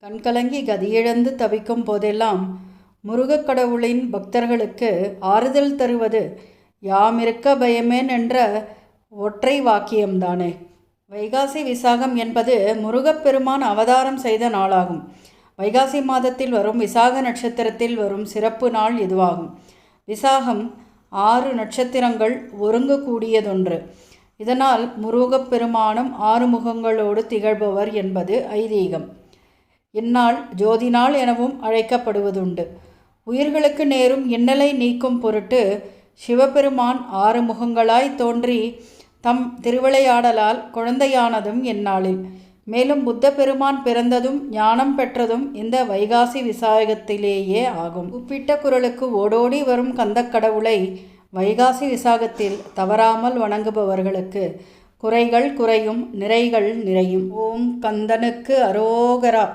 கண்கலங்கி கதியிழந்து தவிக்கும் போதெல்லாம் முருகக் கடவுளின் பக்தர்களுக்கு ஆறுதல் தருவது யாமிருக்க பயமேன் என்ற ஒற்றை வாக்கியம்தானே. வைகாசி விசாகம் என்பது முருகப்பெருமான் அவதாரம் செய்த நாளாகும். வைகாசி மாதத்தில் வரும் விசாக நட்சத்திரத்தில் வரும் சிறப்பு நாள் இதுவாகும். விசாகம் ஆறு நட்சத்திரங்கள் ஒருங்கக்கூடியதொன்று. இதனால் முருகப்பெருமானும் ஆறு முகங்களோடு திகழ்பவர் என்பது ஐதீகம். இந்நாள் ஜோதி நாள் எனவும் அழைக்கப்படுவதுண்டு. உயிர்களுக்கு நேரும் இன்னலை நீக்கும் பொருட்டு சிவபெருமான் ஆறு முகங்களாய் தோன்றி தம் திருவிளையாடலால் குழந்தையானதும் இந்நாளில் மேலும் புத்த பெருமான் பிறந்ததும் ஞானம் பெற்றதும் இந்த வைகாசி விசாகத்திலேயே ஆகும். உப்பிட்ட குரலுக்கு ஓடோடி வரும் கந்தக்கடவுளை வைகாசி விசாகத்தில் தவறாமல் வணங்குபவர்களுக்கு குறைகள் குறையும் நிறைகள் நிறையும். ஓம் கந்தனுக்கு அரோகரா.